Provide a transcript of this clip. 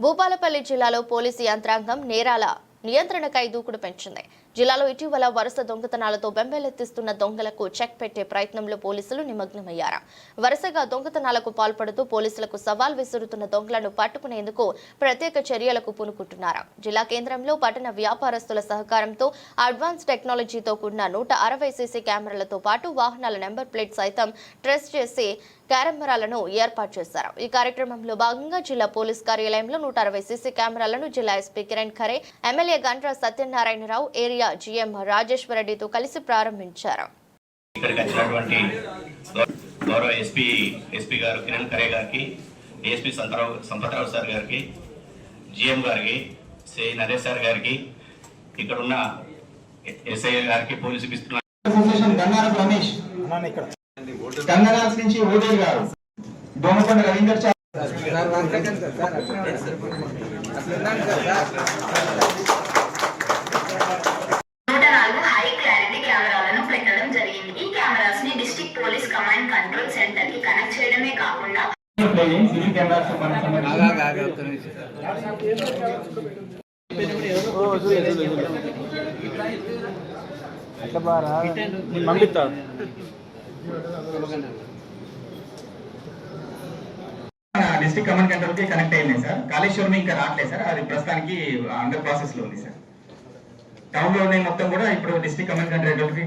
భూపాలపల్లి జిల్లాలో పోలీసు యంత్రాంగం నేరాల నియంత్రణకై దూకుడు పెంచింది. జిల్లాలో ఇటీవల వరుస దొంగతనాలతో బెంబేలెత్తిస్తున్న దొంగలకు చెక్ పెట్టే ప్రయత్నంలో పోలీసులు నిమగ్నమయ్యారు. వరుసగా దొంగతనాలకు పాల్పడుతూ పోలీసులకు సవాల్ విసురుతున్న దొంగలను పట్టుకునేందుకు ప్రత్యేక చర్యలకు పూనుకుంటున్నారు. జిల్లా కేంద్రంలో పట్టణ వ్యాపారస్తుల సహకారంతో అడ్వాన్స్ టెక్నాలజీతో కూడిన నూట అరవై సీసీ కెమెరాలతో పాటు వాహనాల నెంబర్ ప్లేట్ సైతం ట్రెస్ చేసి క్యారంబరాలను ఏర్పాటు చేశారు. ఈ కార్యక్రమంలో భాగంగా జిల్లా పోలీస్ కార్యాలయంలో నూట అరవై సీసీ కెమెరాలను జిల్లా SP Kiran Khare MLA Gandra Satyanarayanarao area GM రాజేశ్వరరెడ్డితో కలిసి ప్రారంభించారు. ఇక్కడికి వచ్చినటువంటి గౌరవ ఎస్పీ ఎస్పీ గారు కిరణ్ ఖరే గారికి ఏఎస్పీ సంతరావు సంపతరావు సార్ గారికి జిఎం గారికి సి నరేష్ సార్ గారికి ఇక్కడ ఉన్న ఎస్ఐ గారికి నుంచి గారు. దోమకొండ రవీందర్ చా కంట్రోల్ సెంటర్కి కనెక్ట్ చేయడమే కాకుండా డిస్ట్రిక్ట్ కమాండ్ కంట్రోల్కి కనెక్ట్ అయింది సార్. కాళేశ్వరం ఇంకా రావట్లేదు సార్. అది ప్రస్తుతానికి అండర్ ప్రాసెస్లో ఉంది సార్. టౌన్లో ఉన్నాయి మొత్తం కూడా ఇప్పుడు డిస్ట్రిక్ట్ కమాండ్ కంట్రోల్కి